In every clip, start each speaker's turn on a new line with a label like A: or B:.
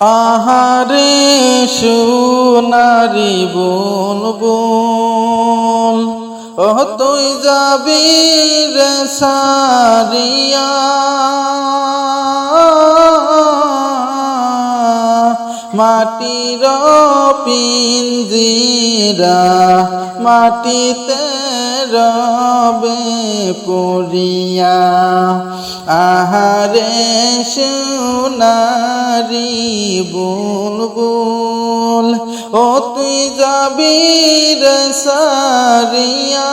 A: আহারে সুনারি বোন বোন ও তুই যাবি রে সারিয়া। মাটির পিঞ্জিরা মাটিতে রবে পড়িয়া। আহারে সোনারি বুলবুল ও তুই যাবি রে সারিয়া।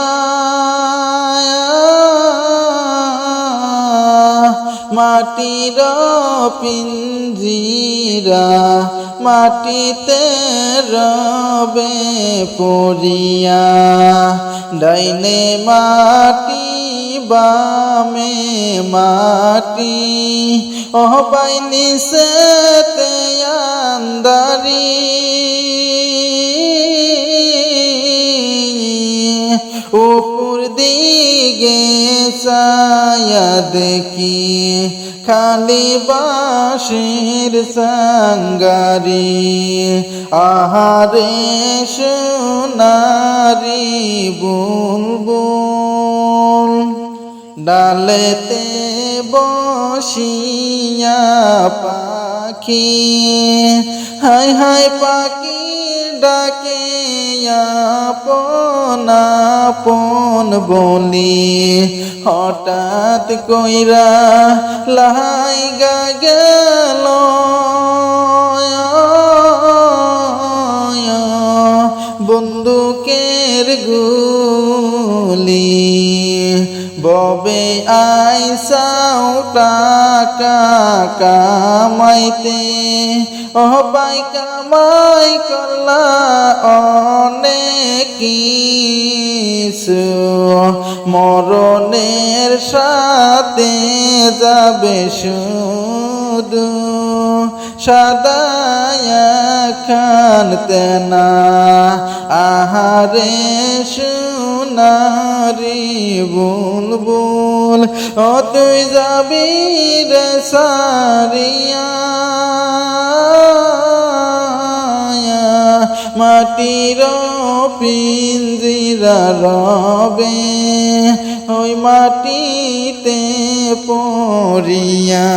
A: মাটির পিঞ্জিরা মাটিতে রবে পড়িয়া ডাইনে মাটি বামে মাটি। ও বাইনি সে আন্দারি উপর দিকে ছায়া দেখি, খালি বাঁশের সাঙ্গারি। আহারে সোনারি বুলবুল ডালেতে বসিয়া পাখি। হাই হাই পাখি ডাকে আপন আপন বলি হঠাৎ কইরা লাই গেল। বন্দুকের গুলি ববে আইসাও টাকা কামাইতে। ও বাই কামাই করলা অনেক কিছু মরণের সাথে যাবে শুধু। সাদায়া খান তেনা আহারে সোনারি বুলবুল ও তুই যাবি রে সারিয়া। মাটির পিঞ্জিরা রবে ওই মাটিতে পড়িয়া।